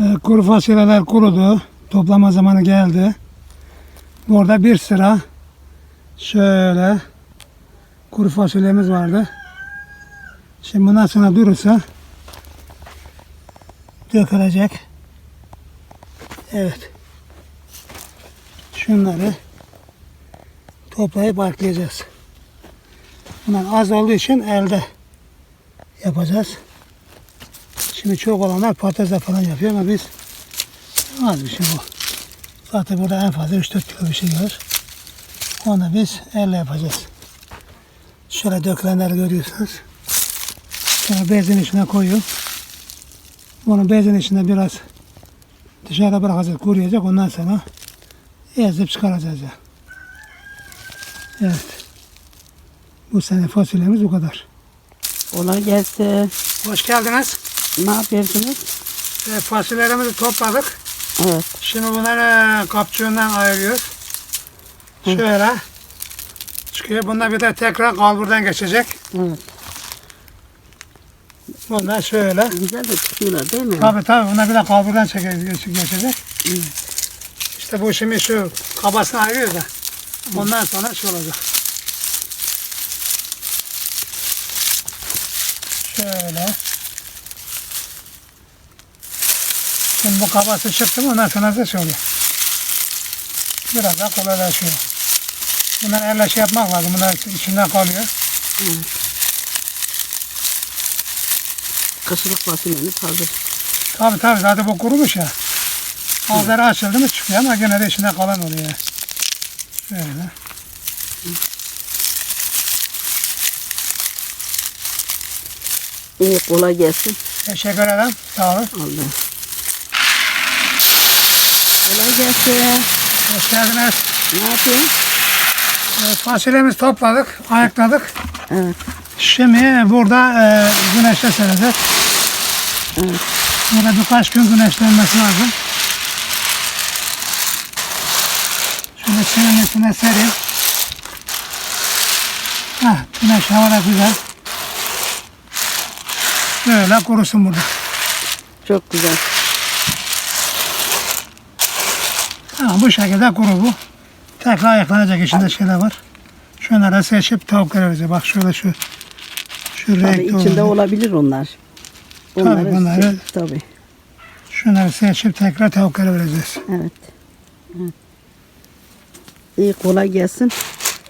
Ee, kuru fasulyeler kurudu. Toplama zamanı geldi. Burada bir sıra şöyle kuru fasulyemiz vardı. Şimdi bundan sonra durursa dökülecek. Evet. Şunları toplayıp arklayacağız. Bunlar az olduğu için elde yapacağız. Şimdi çok olanlar patatesle falan yapıyor ama biz az bir şey bu. Zaten burada en fazla 3-4 kilo bir şey gelir. Onu biz elle yapacağız. Şöyle dökülenleri görüyorsunuz. Şöyle bezin içine koyuyor. Bunu bezin içinde biraz dışarıda bırakacağız, kuruyacak. Ondan sonra ezip çıkaracağız ya. Evet. Bu sene fasulyemiz bu kadar. Kolay gelsin. Hoş geldiniz. Ne yapıyorsunuz? E, fasulyelerimizi topladık. Evet. Şimdi bunları kapçığından ayırıyoruz. Şöyle çıkıyor. Bunlar bir de tekrar kalburdan geçecek. Evet. Bunlar şöyle. Güzel de çıkıyorlar değil mi? Tabi tabi bunlar bir de kalburdan geçecek. İşte bu şimdi şu kabasını ayırıyor da. Ondan sonra şu olacak. Şöyle. Şimdi bu kabası çıktı mı ondan sonra şey oluyor. Biraz daha kolaylaşıyor. Bunları elle şey yapmak lazım. Bunlar içinde kalıyor. Kışlık fasulyemiz hazır. Tabi tabi zaten bu kurumuş ya. Ağızları açıldı mı çıkıyor ama gene de içinde kalan oluyor. Böyle. İyi kolay gelsin. Teşekkür ederim. Sağ olun. Allah. Kolay gelsin. Hoş geldiniz. Ne yapıyorsun? Ee, Fasulyemizi topladık, ayıkladık. Evet. Şimdi burada e, güneşte sereceğiz. Evet. Burada birkaç gün güneşlenmesi lazım. Şöyle senin üstüne sereyim. Heh, güneş hava da güzel. Böyle kurusun burada. Çok güzel. Tamam bu şekilde kuru bu. Tekrar ayıklanacak içinde şeyler var. Şunları seçip tavuklara vereceğiz. Bak şöyle şu şu Tabii renkli içinde olanı. olabilir onlar. Tabii, bunları- Tabii. Şunları seçip tekrar tavuklara vereceğiz. Evet. evet. İyi kolay gelsin.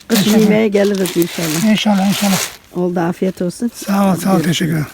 Kış yemeğe geliriz inşallah. İnşallah inşallah. Oldu afiyet olsun. Sağ ol sağ ol teşekkür ederim.